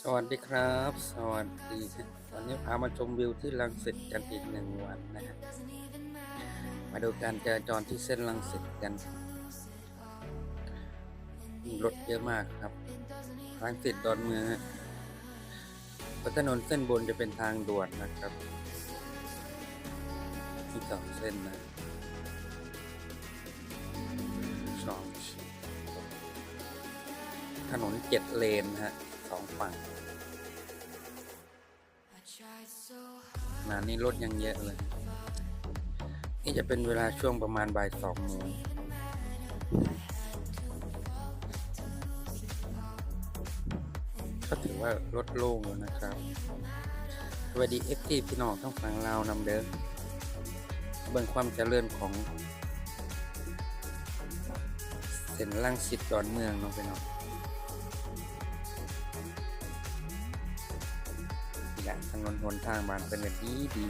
สวัสดีครับ สวัสดีครับวันนี้พามาชมวิวที่ลังสิตกันอีกหนึ่งวันนะฮะมาดูการจราจรที่เส้นลังสิตกันรถเยอะมากครับลังสิตดอนเมืองพราะถนนเส้นบนจะเป็นทางด่วนนะครับมีสองเส้นนะสองถนนเจ็ดเลนฮะ องฝั่งขณะนี้รถยังเยอะเลย นี่จะเป็นเวลาช่วงประมาณบ่ายสองโมงก็ถือว่ารถโล่งแล้วนะครับ สวัสดีเอฟทีพี่น้องทั้งฝั่งลาวนำเดินเบิ่งความเจริญของเส้นล่างสิทธิ์ดอนเมืองน้องพี่น้อง นี่แหละถนนหนทางบ้านเป็นแบบดีดี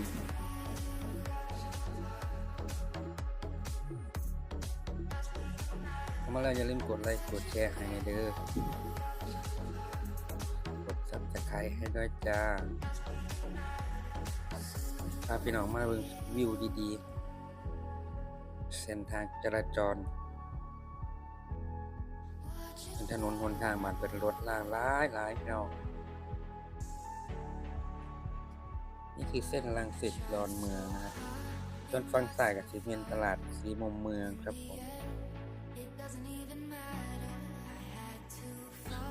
เข้ามาแล้วอย่าลืมกดไลค์กดแชร์ให้เด้อกดซับสไครต์ให้ด้วยจ้าพาพี่น้องมาเบิ่งวิวดีๆ เส้นทางจราจรถนนหนทางมันเป็นรถล่างหลายหลายพี่น้อง นี่คือเส้นลังสิตดอนเมืองนะฮะจนฝั่งซ้ายกับสีเมียนตลาดสีมุมเมืองครับผม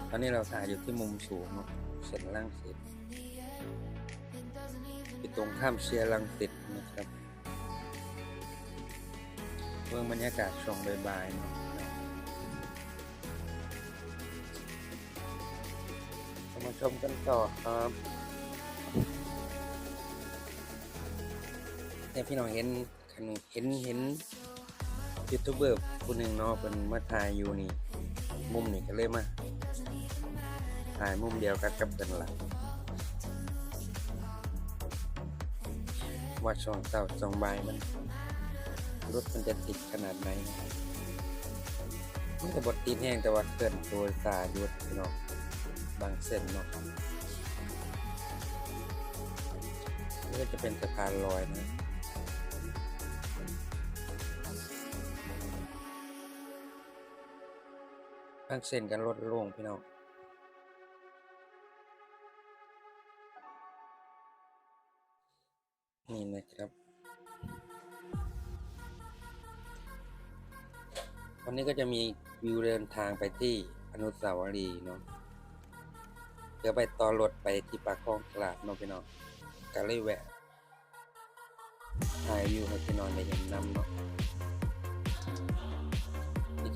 ตอนนี้เราถ่ายอยู่ที่มุมสูงเนาะเส้นลังสิตอยู่ตรงข้ามเชียร์ลังสิตนะครับเมืองบรรยากาศช่วงบ่ายๆเนาะมาชมกันต่อครับ เนี่ยพี่น้องเห็นคันเห็นเห็นยูทูบเบอร์คนหนึ่งเนาะเป็นมาถ่ายอยู่นี่ มุมนี่ก็เลยมาถ่ายมุมเดียวกันกับเป็นหลังว่าช่องเต่าช่องใบมันรถมันจะติดขนาดไหนนะครับมันก็บดติดแห้งแต่ว่าเกินตัวสายยุดพี่น้องบางเส้นเนาะนี่ก็จะเป็นสะพานลอยนะ บางเส้นกันลดลงพี่น้องนี่นะครับ วันนี้ก็จะมีวิวเดินทางไปที่อนุสาวรีย์เนาะเดี๋ยวไปต่อรถไปที่ปากคลองตลาดเน้องพี่น้องก็เลยแวะถ่ายวิวให้พี่น้องได้เห็นนำเนาะ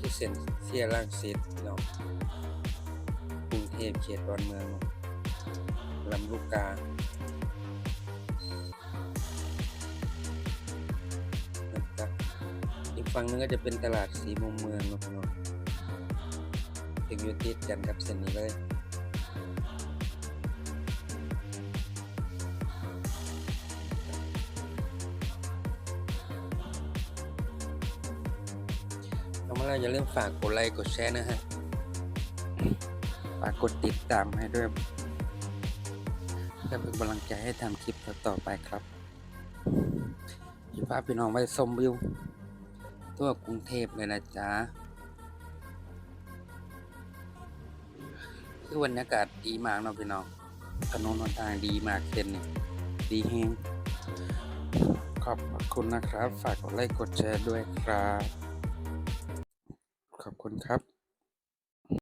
คือเส้นเสียร่างสิตเนาะกรุงเทพเขตดอนเมืองลำลูกกานะครับอีกฝั่งนึงก็จะเป็นตลาดสีมุมเมืองเนาะพี่น้องถึงอยู่ติดกันกับเส้นนี้เลย แล้วอย่าลืมฝากกดไลค์กดแชร์นะฮะ ฝากกดติดตามให้ด้วยเพื่อเป็นกำลังใจให้ทำคลิปต่อๆไปครับที่พาพี่น้องไปชมวิวทั่วกรุงเทพเลยนะจ๊ะคือบรรยากาศดีมากเนาะพี่น้องถนนหนทางดีมากเส้นนี่ดีแฮงขอบคุณนะครับ ฝากกดไลค์กดแชร์ด้วยครับ คุณครับ